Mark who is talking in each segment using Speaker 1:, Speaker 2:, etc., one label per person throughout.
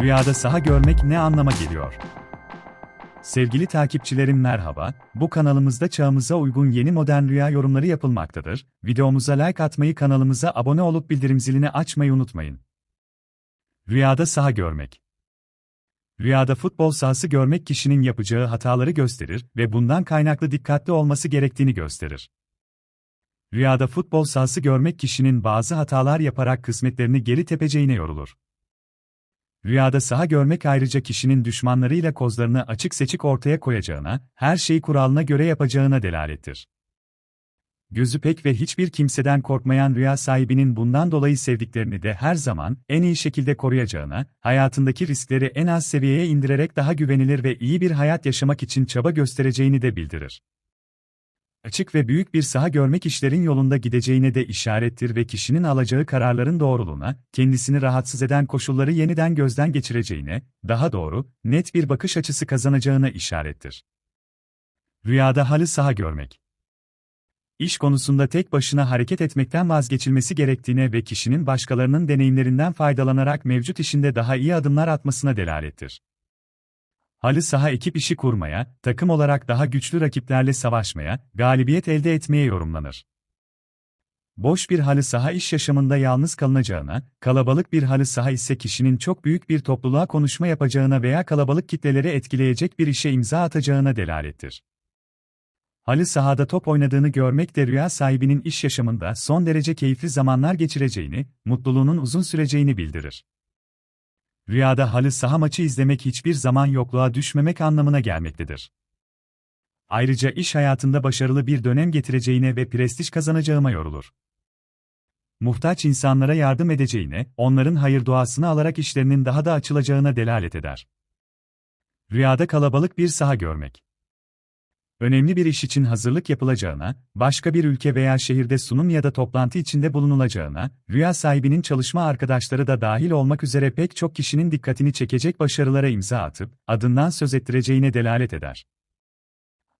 Speaker 1: Rüyada saha görmek ne anlama geliyor? Sevgili takipçilerim merhaba, bu kanalımızda çağımıza uygun yeni modern rüya yorumları yapılmaktadır. Videomuza like atmayı kanalımıza abone olup bildirim zilini açmayı unutmayın. Rüyada saha görmek Rüyada futbol sahası görmek kişinin yapacağı hataları gösterir ve bundan kaynaklı dikkatli olması gerektiğini gösterir. Rüyada futbol sahası görmek kişinin bazı hatalar yaparak kısmetlerini geri tepeceğine yorulur. Rüyada saha görmek ayrıca kişinin düşmanlarıyla kozlarını açık seçik ortaya koyacağına, her şeyi kuralına göre yapacağına delalettir. Gözü pek ve hiçbir kimseden korkmayan rüya sahibinin bundan dolayı sevdiklerini de her zaman en iyi şekilde koruyacağına, hayatındaki riskleri en az seviyeye indirerek daha güvenilir ve iyi bir hayat yaşamak için çaba göstereceğini de bildirir. Açık ve büyük bir saha görmek işlerin yolunda gideceğine de işarettir ve kişinin alacağı kararların doğruluğuna, kendisini rahatsız eden koşulları yeniden gözden geçireceğine, daha doğru, net bir bakış açısı kazanacağına işarettir. Rüyada halı saha görmek İş konusunda tek başına hareket etmekten vazgeçilmesi gerektiğine ve kişinin başkalarının deneyimlerinden faydalanarak mevcut işinde daha iyi adımlar atmasına delalettir. Halı saha ekip işi kurmaya, takım olarak daha güçlü rakiplerle savaşmaya, galibiyet elde etmeye yorumlanır. Boş bir halı saha iş yaşamında yalnız kalınacağına, kalabalık bir halı saha ise kişinin çok büyük bir topluluğa konuşma yapacağına veya kalabalık kitleleri etkileyecek bir işe imza atacağına delalettir. Halı sahada top oynadığını görmek de rüya sahibinin iş yaşamında son derece keyifli zamanlar geçireceğini, mutluluğunun uzun süreceğini bildirir. Rüyada halı saha maçı izlemek hiçbir zaman yokluğa düşmemek anlamına gelmektedir. Ayrıca iş hayatında başarılı bir dönem getireceğine ve prestij kazanacağıma yorulur. Muhtaç insanlara yardım edeceğine, onların hayır duasını alarak işlerinin daha da açılacağına delalet eder. Rüyada kalabalık bir saha görmek önemli bir iş için hazırlık yapılacağına, başka bir ülke veya şehirde sunum ya da toplantı içinde bulunulacağına, rüya sahibinin çalışma arkadaşları da dahil olmak üzere pek çok kişinin dikkatini çekecek başarılara imza atıp, adından söz ettireceğine delalet eder.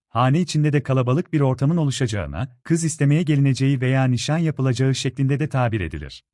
Speaker 1: Hane içinde de kalabalık bir ortamın oluşacağına, kız istemeye gelineceği veya nişan yapılacağı şeklinde de tabir edilir.